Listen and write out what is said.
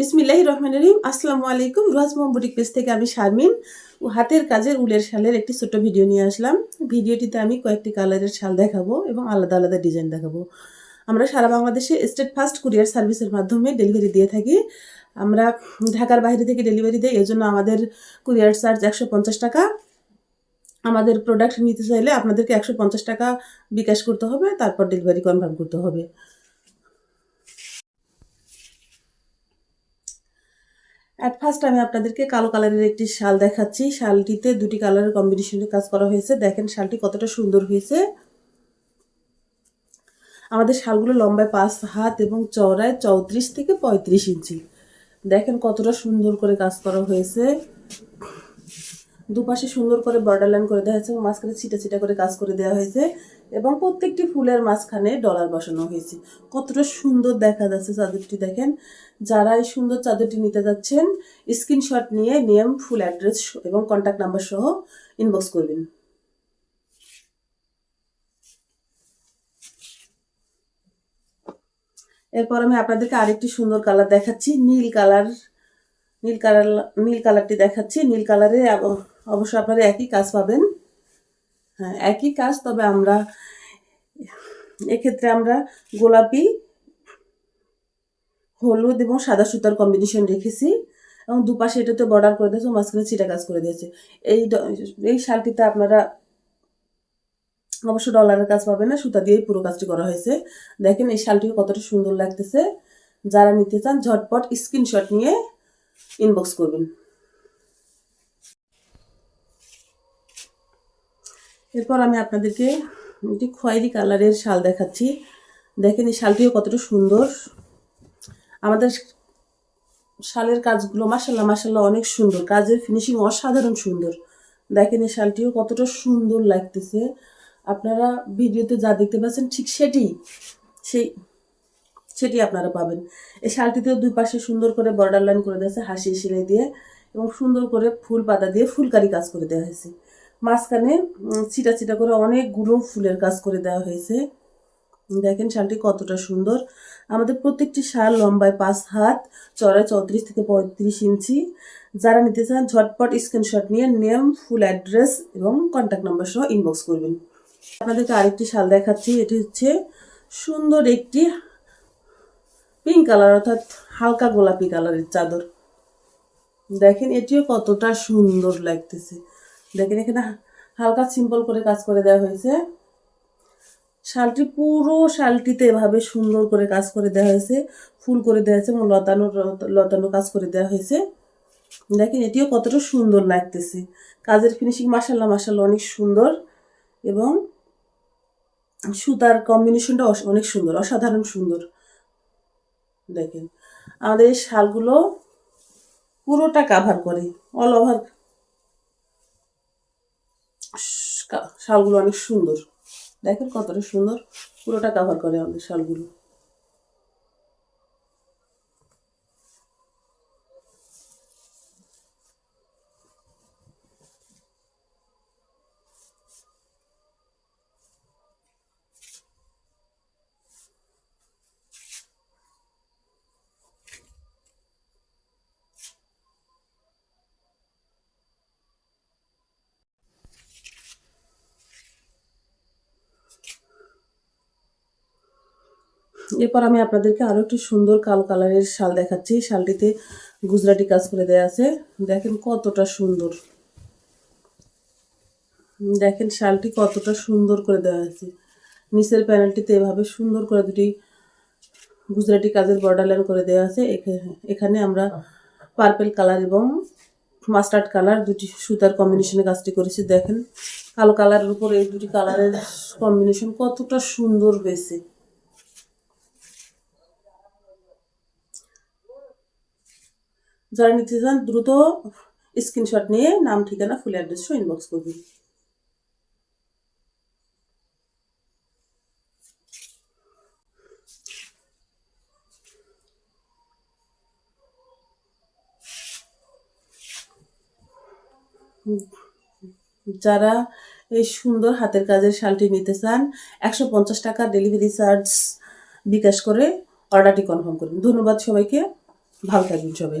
বিসমিল্লাহ রহমান রহিম। আসসালামু আলাইকুম। রোয়াজ মোহাম্মদিক পেজ থেকে আমি শারমিন। ও হাতের কাজের উলের শালের একটি ছোট্ট ভিডিও নিয়ে আসলাম। ভিডিওটিতে আমি কয়েকটি কালারের শাল দেখাবো এবং আলাদা আলাদা ডিজাইন দেখাবো। আমরা সারা বাংলাদেশে স্টেট ফার্স্ট কুরিয়ার সার্ভিসের মাধ্যমে ডেলিভারি দিয়ে থাকি। আমরা ঢাকার বাইরে থেকে ডেলিভারি দিই জন্য আমাদের কুরিয়ার চার্জ একশো পঞ্চাশ টাকা। আমাদের প্রোডাক্ট নিতে চাইলে আপনাদেরকে একশো পঞ্চাশ টাকা বিকাশ করতে হবে, তারপর ডেলিভারি কনফার্ম করতে হবে। অ্যাট ফার্স্ট আমি আপনাদেরকে কালো কালারের একটি শাল দেখাচ্ছি। শালটিতে দুটি কালারের কম্বিনেশনে কাজ করা হয়েছে। দেখেন, শালটি কতটা সুন্দর হয়েছে। আমাদের শালগুলো লম্বায় পাঁচ হাত এবং চওড়ায় চৌত্রিশ থেকে পঁয়ত্রিশ ইঞ্চি। দেখেন, কতটা সুন্দর করে কাজ করা হয়েছে। দুপাশে সুন্দর করে বর্ডার লাইন করে দেওয়া হয়েছে এবং মাঝখানে ছিটা ছিটা করে কাজ করে দেওয়া হয়েছে এবং প্রত্যেকটি ফুলের মাঝখানে ডলার বসানো হয়েছে। কতটা সুন্দর দেখা যাচ্ছে চাদরটি দেখেন। যারা এই সুন্দর চাদরটি নিতে যাচ্ছেন স্ক্রিনশট নিয়ে নেম ফুল অ্যাড্রেস এবং কন্ট্যাক্ট নাম্বার সহ ইনবক্স করবেন। এরপর আমি আপনাদেরকে আরেকটি সুন্দর কালার দেখাচ্ছি, নীল কালার নীল কালার নীল কালারটি দেখাচ্ছি। নীল কালারে অবশ্য আপনারা একই কাজ পাবেন। হ্যাঁ একই কাজ, তবে আমরা এক্ষেত্রে আমরা গোলাপি, হলুদ এবং সাদা সুতার কম্বিনেশন রেখেছি এবং দুপাশে এটাতে বর্ডার করে দিয়েছে, মাঝখানে ছিটা কাজ করে দিয়েছে। এই এই শালটিতে আপনারা অবশ্য ডলারের কাজ পাবেন না, সুতা দিয়েই পুরো কাজটি করা হয়েছে। দেখেন এই শালটি কতটা সুন্দর লাগতেছে। যারা নিতে চান, ঝটপট স্ক্রিনশট নিয়ে ইনবক্স করবেন। এরপর আমি আপনাদেরকে একটি খয়েরি কালারের শাল দেখাচ্ছি। দেখেন এই শালটিও কতটা সুন্দর। আমাদের শালের কাজগুলো মাসাল্লাহ মাসাল্লাহ অনেক সুন্দর। কাজের ফিনিশিং অসাধারণ সুন্দর। দেখেন এই শালটিও কতটা সুন্দর লাগতেছে। আপনারা ভিডিওতে যা দেখতে পাচ্ছেন ঠিক সেটি, সেই, সেটি আপনারা পাবেন। এই শালটিতেও দুই পাশে সুন্দর করে বর্ডার লাইন করে দিয়েছে, হাসি, সেলাই দিয়ে এবং সুন্দর করে ফুল পাতা দিয়ে ফুলকারি কাজ করে দেওয়া হয়েছে। মাঝখানে চিটা চিটা করে অনেক অনেকগুলো ফুলের কাজ করে দেওয়া হয়েছে। দেখেন শালটি কতটা সুন্দর। আমাদের প্রত্যেকটি শাল লম্বায় পাঁচ হাত চড়ায় চৌত্রিশ থেকে পঁয়ত্রিশ ইঞ্চি। যারা নিতে চান, ঝটপট স্ক্রিনশট নিয়ে নেম ফুল অ্যাড্রেস এবং কন্ট্যাক্ট নাম্বার সহ ইনবক্স করবেন। আপনাদেরকে আরেকটি শাল দেখাচ্ছি, এটি হচ্ছে সুন্দর একটি পিঙ্ক কালার অর্থাৎ হালকা গোলাপি কালারের চাদর। দেখেন, এটিও কতটা সুন্দর লাগতেছে। দেখেন এখানে হালকা সিম্পল করে কাজ করে দেওয়া হয়েছে। শালটি পুরো শালটিতে এভাবে সুন্দর করে কাজ করে দেওয়া হয়েছে, ফুল করে দেওয়া হয়েছে এবং লতানো লতানো কাজ করে দেওয়া হয়েছে। দেখেন এটিও কতটা সুন্দর লাগতেছে। কাজের ফিনিশিং মাসাল্লাহ মাসাল্লাহ অনেক সুন্দর এবং সুতার কম্বিনেশনটা অনেক সুন্দর, অসাধারণ সুন্দর। দেখেন, আমাদের এই শালগুলো পুরোটা কাভার করে অল ওভার শালগুলো অনেক সুন্দর। দেখেন কতটা সুন্দর। পুরোটা কাভার করে আমাদের শালগুলো। এরপর আমি আপনাদেরকে আরও একটি সুন্দর কালো কালারের শাল দেখাচ্ছি। শালটিতে গুজরাটি কাজ করে দেওয়া আছে। দেখেন কতটা সুন্দর। দেখেন শালটি কতটা সুন্দর করে দেওয়া আছে। নিচের প্যানেলটিতে এভাবে সুন্দর করে দুটি গুজরাটি কাজের বর্ডার লাইন করে দেওয়া আছে। এখানে আমরা পার্পেল কালার এবং মাস্টার্ড কালার দুটি সুতার কম্বিনেশনে কাজটি করেছি। দেখেন কালো কালারের উপর এই দুটি কালারের কম্বিনেশন কতটা সুন্দর হয়েছে। যারা নিতে চান, দ্রুত স্ক্রিনশট নিয়ে নাম, ঠিকানা ফুল অ্যাড্রেস ইনবক্স করবেন যারা এই সুন্দর হাতের কাজের শালটি নিতে চান, একশো পঞ্চাশ টাকা ডেলিভারি চার্জ বিকাশ করে অর্ডারটি কনফার্ম করবেন। ধন্যবাদ সবাইকে। ভালো থাকবেন সবাই।